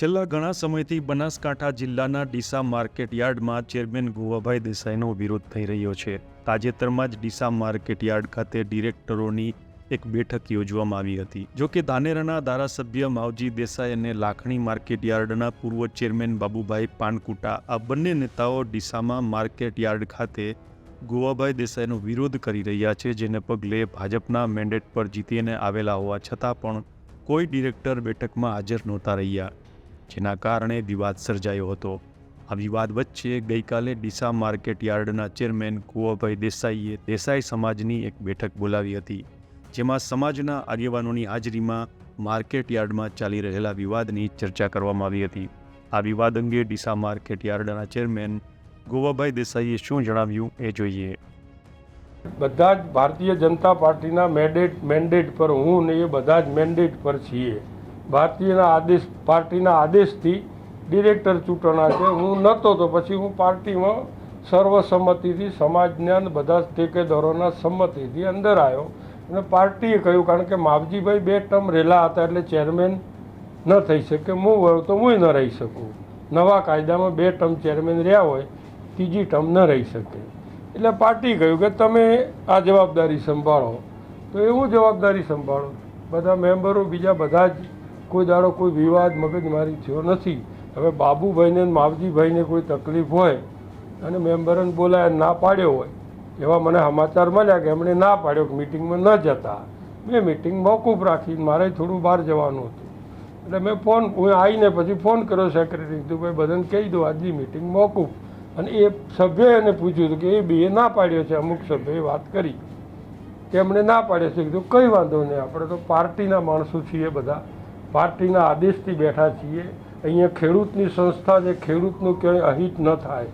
છેલ્લા ઘણા સમયથી બનાસકાંઠા જિલ્લાના ડીસા માર્કેટ યાર્ડમાં ચેરમેન ગોવાભાઈ દેસાઈનો વિરોધ થઈ રહ્યો છે. તાજેતરમાં જ ડીસા માર્કેટ યાર્ડ ખાતે ડિરેક્ટરોની એક બેઠક યોજવામાં આવી હતી. જો કે ધાનેરાના ધારાસભ્ય માવજી દેસાઈ અને લાખણી માર્કેટ યાર્ડના પૂર્વ ચેરમેન બાબુભાઈ પાનકુટા આ બંને નેતાઓ ડીસામાં માર્કેટ યાર્ડ ખાતે ગોવાભાઈ દેસાઈનો વિરોધ કરી રહ્યા છે, જેને પગલે ભાજપના મેન્ડેટ પર જીતીને આવેલા હોવા છતાં પણ કોઈ ડિરેક્ટર બેઠકમાં હાજર નહોતા રહ્યા. જેના કારણે વિવાદ સર્જાયો હતો. આ વિવાદ વચ્ચે ગઈકાલે ડીસા માર્કેટ યાર્ડના ચેરમેન કુંવરભાઈ દેસાઈએ દેસાઈ સમાજની એક બેઠક બોલાવી હતી, જેમાં સમાજના આગેવાનોની હાજરીમાં માર્કેટ યાર્ડમાં ચાલી રહેલા વિવાદની ચર્ચા કરવામાં આવી હતી. આ વિવાદ અંગે ડીસા માર્કેટ યાર્ડના ચેરમેન ગોવાભાઈ દેસાઈએ શું જણાવ્યું એ જોઈએ. બધા જ ભારતીય જનતા પાર્ટીના મેન્ડેટ મેન્ડેટ પર હું ને એ બધા જ મેન્ડેટ પર છીએ. ભારતીયના આદેશ, પાર્ટીના આદેશથી ડિરેક્ટર ચૂંટણા છે. હું નહોતો તો પછી હું પાર્ટીમાં સર્વસંમતિથી સમાજના બધા ટેકેદારોના સંમતિથી અંદર આવ્યો. અને પાર્ટીએ કહ્યું, કારણ કે માવજીભાઈ બે ટર્મ રહેલા હતા એટલે ચેરમેન ન થઈ શકે. હું હોય તો હું ન રહી શકું. નવા કાયદામાં બે ટર્મ ચેરમેન રહ્યા હોય, ત્રીજી ટર્મ ન રહી શકે. એટલે પાર્ટી કહ્યું કે તમે આ જવાબદારી સંભાળો. તો એવું જવાબદારી સંભાળો. બધા મેમ્બરો, બીજા બધા જ કોઈ દાડો કોઈ વિવાદ મગજમારી થયો નથી. હવે બાબુભાઈને માવજીભાઈને કોઈ તકલીફ હોય અને મેમ્બરને બોલાય ના પાડ્યો હોય, એવા મને સમાચાર મળ્યા કે એમણે ના પાડ્યો કે મિટિંગમાં ન જતા. મેં મિટિંગ મોકૂફ રાખી મારે થોડું બહાર જવાનું હતું. એટલે મેં ફોન, હું આવીને પછી ફોન કર્યો સેક્રેટરી કીધું, ભાઈ, બધાને કહી દો આજની મિટિંગ મોકૂફ. અને એ સભ્યએ એને પૂછ્યું હતું કે, એ બે ના પાડ્યો છે? અમુક સભ્યએ વાત કરી. કે એમણે ના પાડ્યો છે. કીધું, કંઈ વાંધો નહીં, આપણે તો પાર્ટીના માણસો છીએ બધા. પાર્ટીના આદેશથી બેઠા છીએ. અહીંયા ખેડૂતની સંસ્થા છે, ખેડૂતનું ક્યાંય અહિત ન થાય.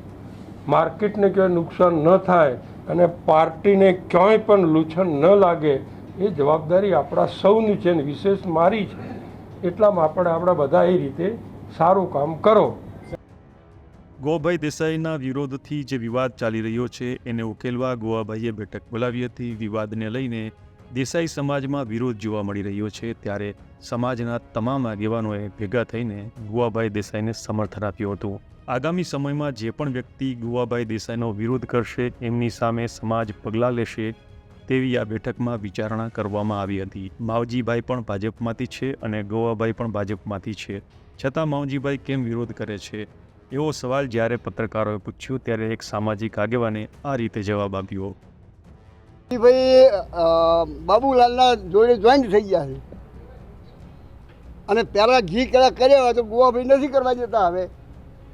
માર્કેટને ક્યાંય નુકસાન ન થાય અને પાર્ટીને ક્યાંય પણ લૂછણ ન લાગે એ જવાબદારી આપણા સૌની છે ને વિશેષ મારી છે. એટલામાં આપણે આપણા બધા એ રીતે સારું કામ કરો. ગોભાઈ દેસાઈના વિરોધથી જે વિવાદ ચાલી રહ્યો છે, એને ઉકેલવા ગોવાભાઈએ બેઠક બોલાવી હતી. વિવાદને લઈને દેસાઈ સમાજમાં વિરોધ જોવા મળી રહ્યો છે ત્યારે સમાજના તમામ આગેવાનોએ ભેગા થઈને ગુવાભાઈ દેસાઈને સમર્થન આપ્યું હતું. આગામી સમયમાં જે પણ વ્યક્તિ ગુવાભાઈ દેસાઈનો વિરોધ કરશે, એમની સામે સમાજ પગલાં લેશે તેવી આ બેઠકમાં વિચારણા કરવામાં આવી હતી. માવજીભાઈ પણ ભાજપમાંથી છે અને ગોવાભાઈ પણ ભાજપમાંથી છે. છતાં માવજીભાઈ કેમ વિરોધ કરે છે? એવો સવાલ જ્યારે પત્રકારોએ પૂછ્યો ત્યારે એક સામાજિક આગેવાને આ રીતે જવાબ આપ્યો. ભાઈ બાબુલાલના જોડે જોઈન્ટ થઈ ગયા છે. અને પહેલાં ઘી કડા કર્યા હોય તો ગોવાભાઈ નથી કરવા જતા હવે.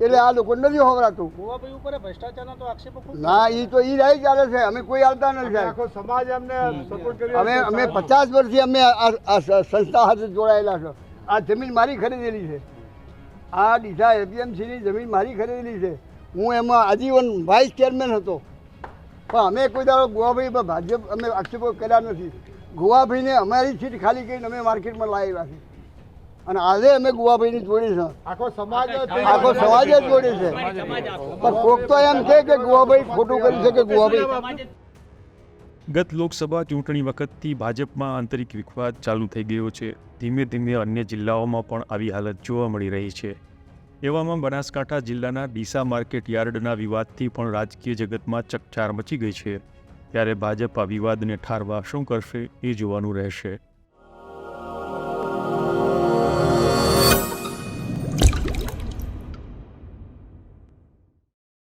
એટલે આ લોકો નથી હોવરાતું. ગોવાભાઈ ઉપર ભ્રષ્ટાચારનો તો આક્ષેપ ના એ તો એ રાઈ ચાલે છે. અમે કોઈ આવતા નથી. સાહેબ આખો સમાજ અમને સપોર્ટ કરી અમે અમે પચાસ વર્ષથી અમે આ આ સંસ્થા સાથે જોડાયેલા છો. આ જમીન મારી ખરીદેલી છે. આ ડીસા એપીએમસીની જમીન મારી ખરીદેલી છે. હું એમાં આજીવન વાઇસ ચેરમેન હતો. પણ અમે કોઈ દાડો ગોવાભાઈ પર ભાજપ અમે આક્ષેપો કર્યા નથી. ગોવાભાઈને અમારી સીટ ખાલી કરીને અમે માર્કેટમાં લાવ્યા છે. અને આજે અમે ગોવાભાઈની જોડી છે. આખો સમાજ આખો સમાજ જ જોડી છે. પણ કોક તો એમ છે કે ગોવાભાઈ ખોટું કરી છે કે ગોવાભાઈ. ગત લોકસભા ચૂંટણી વખતથી ભાજપમાં આંતરિક વિખવાદ ચાલુ થઈ ગયો છે. ધીમે ધીમે અન્ય જિલ્લાઓમાં પણ આવી હાલત જોવા મળી રહી છે. એવામાં બનાસકાંઠા જિલ્લાના ડીસા માર્કેટ યાર્ડના વિવાદથી પણ રાજકીય જગતમાં ચકચાર મચી ગઈ છે. ત્યારે ભાજપ આ વિવાદને ઠારવા શું કરશે એ જોવાનું રહેશે.